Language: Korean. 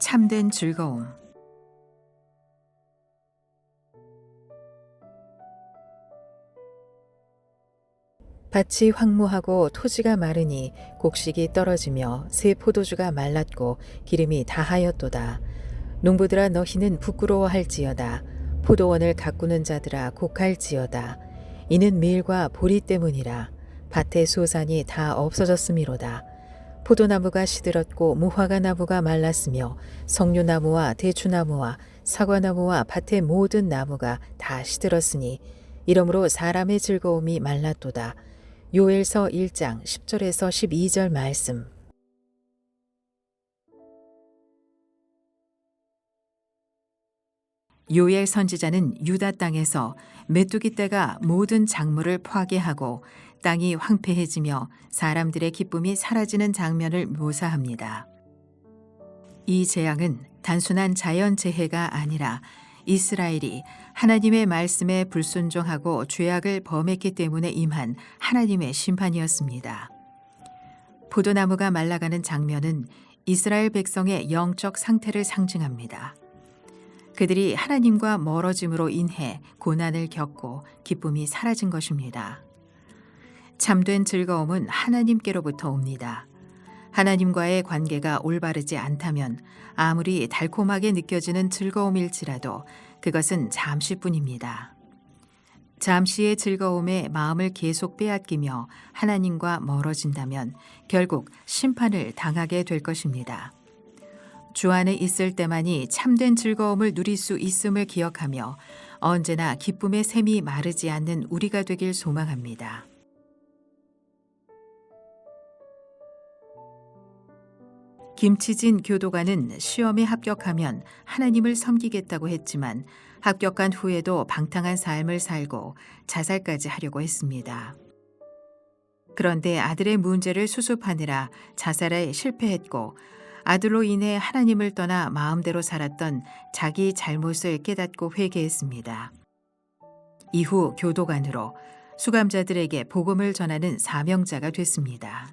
참된 즐거움. 밭이 황무하고 토지가 마르니 곡식이 떨어지며 새 포도주가 말랐고 기름이 다하였도다. 농부들아 너희는 부끄러워할지어다. 포도원을 가꾸는 자들아 곡할지어다. 이는 밀과 보리 때문이라. 밭의 소산이 다 없어졌음이로다. 포도나무가 시들었고 무화과 나무가 말랐으며 석류나무와 대추나무와 사과나무와 밭의 모든 나무가 다 시들었으니 이러므로 사람의 즐거움이 말랐도다. 요엘서 1장 10절에서 12절 말씀. 요엘 선지자는 유다 땅에서 메뚜기 떼가 모든 작물을 파괴하고 땅이 황폐해지며 사람들의 기쁨이 사라지는 장면을 묘사합니다. 이 재앙은 단순한 자연 재해가 아니라 이스라엘이 하나님의 말씀에 불순종하고 죄악을 범했기 때문에 임한 하나님의 심판이었습니다. 포도나무가 말라가는 장면은 이스라엘 백성의 영적 상태를 상징합니다. 그들이 하나님과 멀어짐으로 인해 고난을 겪고 기쁨이 사라진 것입니다. 참된 즐거움은 하나님께로부터 옵니다. 하나님과의 관계가 올바르지 않다면 아무리 달콤하게 느껴지는 즐거움일지라도 그것은 잠시뿐입니다. 잠시의 즐거움에 마음을 계속 빼앗기며 하나님과 멀어진다면 결국 심판을 당하게 될 것입니다. 주 안에 있을 때만이 참된 즐거움을 누릴 수 있음을 기억하며 언제나 기쁨의 샘이 마르지 않는 우리가 되길 소망합니다. 김치진 교도관은 시험에 합격하면 하나님을 섬기겠다고 했지만 합격한 후에도 방탕한 삶을 살고 자살까지 하려고 했습니다. 그런데 아들의 문제를 수습하느라 자살에 실패했고 아들로 인해 하나님을 떠나 마음대로 살았던 자기 잘못을 깨닫고 회개했습니다. 이후 교도관으로 수감자들에게 복음을 전하는 사명자가 됐습니다.